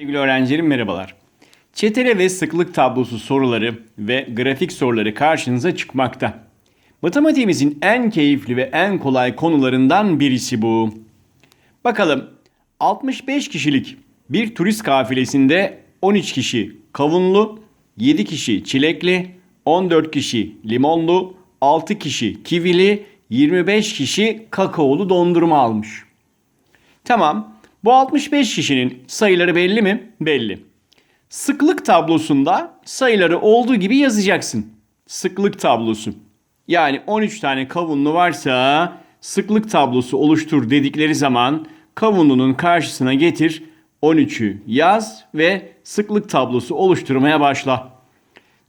Sevgili öğrencilerim merhabalar. Çetele ve sıklık tablosu soruları ve grafik soruları karşınıza çıkmakta. Matematiğimizin en keyifli ve en kolay konularından birisi bu. Bakalım 65 kişilik bir turist kafilesinde 13 kişi kavunlu, 7 kişi çilekli, 14 kişi limonlu, 6 kişi kivili, 25 kişi kakaolu dondurma almış. Tamam. Bu 65 kişinin sayıları belli mi? Belli. Sıklık tablosunda sayıları olduğu gibi yazacaksın. Sıklık tablosu. Yani 13 tane kavunlu varsa sıklık tablosu oluştur dedikleri zaman kavunlunun karşısına getir 13'ü yaz ve sıklık tablosu oluşturmaya başla.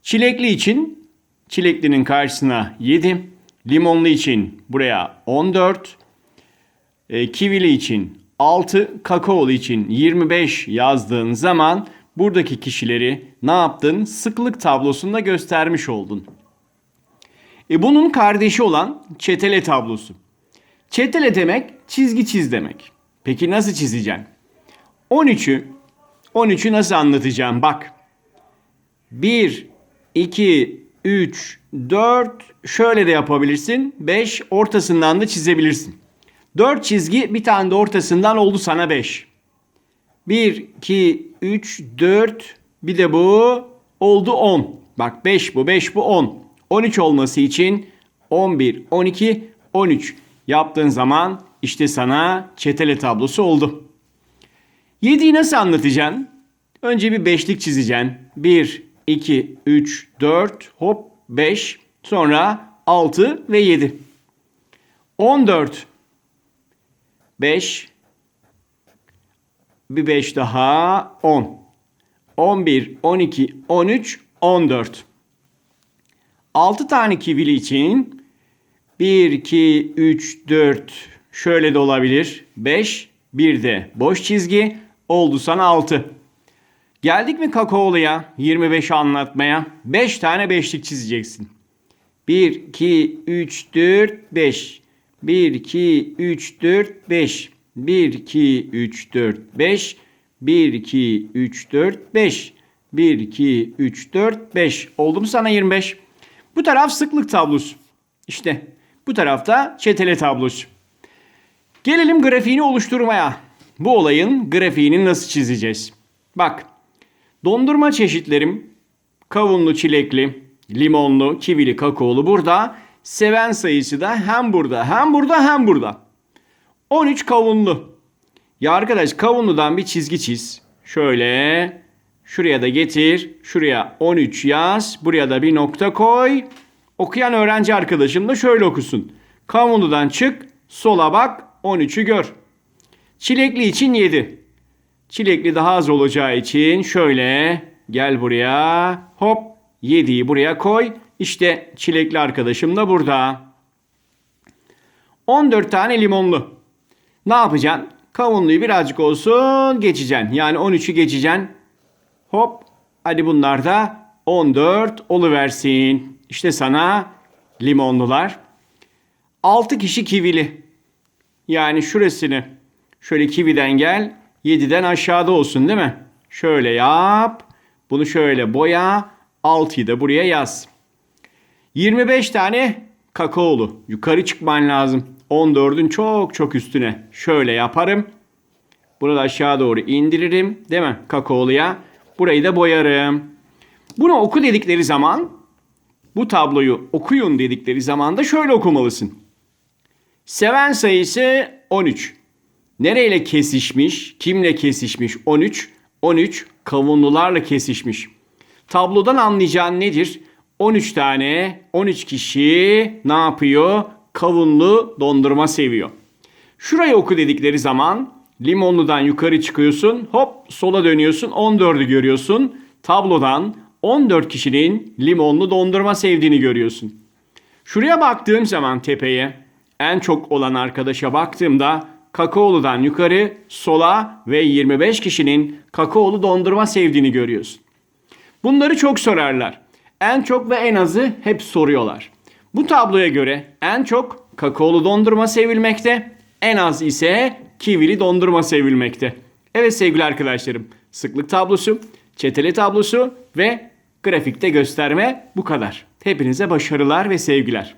Çilekli için çileklinin karşısına 7, limonlu için buraya 14, e, kivili için 6, kakaolu için 25 yazdığın zaman buradaki kişileri ne yaptın? Sıklık tablosunda göstermiş oldun. E bunun kardeşi olan çetele tablosu. Çetele demek çizgi çiz demek. Peki nasıl çizeceksin? 13'ü 13'ü nasıl anlatacağım? Bak. 1 2 3 4 şöyle de yapabilirsin. 5 ortasından da çizebilirsin. 4 çizgi bir tane de ortasından oldu sana 5. 1, 2, 3, 4 bir de bu oldu 10. Bak 5 bu 5 bu 10. 13 olması için 11, 12, 13 yaptığın zaman işte sana çetele tablosu oldu. 7'yi nasıl anlatacaksın? Önce bir beşlik çizeceksin. 1, 2, 3, 4, hop 5. Sonra 6 ve 7. 14 5 bir 5 daha 10. 11, 12, 13, 14. 6 tane kivili için 1, 2, 3, 4 şöyle de olabilir. 5, bir de boş çizgi oldu sana 6. Geldik mi kakaoluya 25'i anlatmaya? 5 tane beşlik çizeceksin. 1, 2, 3, 4, 5. 1, 2, 3, 4, 5. 1, 2, 3, 4, 5. 1, 2, 3, 4, 5. 1, 2, 3, 4, 5. Oldu mu sana 25? Bu taraf sıklık tablosu. İşte bu tarafta çetele tablosu. Gelelim grafiğini oluşturmaya. Bu olayın grafiğini nasıl çizeceğiz? Bak. Dondurma çeşitlerim kavunlu, çilekli, limonlu, kivili, kakaolu burada. Seven sayısı da hem burada, hem burada, hem burada. 13 kavunlu. Ya arkadaş kavunludan bir çizgi çiz. Şöyle şuraya da getir. Şuraya 13 yaz. Buraya da bir nokta koy. Okuyan öğrenci arkadaşım da şöyle okusun. Kavunludan çık, sola bak, 13'ü gör. Çilekli için 7. Çilekli daha az olacağı için şöyle gel buraya. Hop 7'yi buraya koy. İşte çilekli arkadaşım da burada. 14 tane limonlu. Ne yapacaksın? Kavunluyu birazcık olsun geçeceksin. Yani 13'ü geçeceksin. Hop. Hadi bunlar da 14 oluversin. İşte sana limonlular. 6 kişi kivili. Yani şurasını şöyle kividen gel. 7'den aşağıda olsun değil mi? Şöyle yap. Bunu şöyle boya. 6'yı da buraya yaz. 25 tane kakaolu. Yukarı çıkman lazım. 14'ün çok çok üstüne. Şöyle yaparım. Bunu da aşağı doğru indiririm. Değil mi? Kakaoluya. Burayı da boyarım. Bunu oku dedikleri zaman bu tabloyu okuyun dedikleri zaman da şöyle okumalısın. Seven sayısı 13. Nereyle kesişmiş? Kimle kesişmiş? 13. 13 kavunlularla kesişmiş. Tablodan anlayacağın nedir? 13 tane, 13 kişi ne yapıyor? Kavunlu dondurma seviyor. Şurayı oku dedikleri zaman limonludan yukarı çıkıyorsun. Hop sola dönüyorsun. 14'ü görüyorsun. Tablodan 14 kişinin limonlu dondurma sevdiğini görüyorsun. Şuraya baktığım zaman tepeye en çok olan arkadaşa baktığımda kakaoludan yukarı sola ve 25 kişinin kakaolu dondurma sevdiğini görüyorsun. Bunları çok sorarlar. En çok ve en azı hep soruyorlar. Bu tabloya göre en çok kakaolu dondurma sevilmekte, en az ise kivili dondurma sevilmekte. Evet sevgili arkadaşlarım, sıklık tablosu, çetele tablosu ve grafikte gösterme bu kadar. Hepinize başarılar ve sevgiler.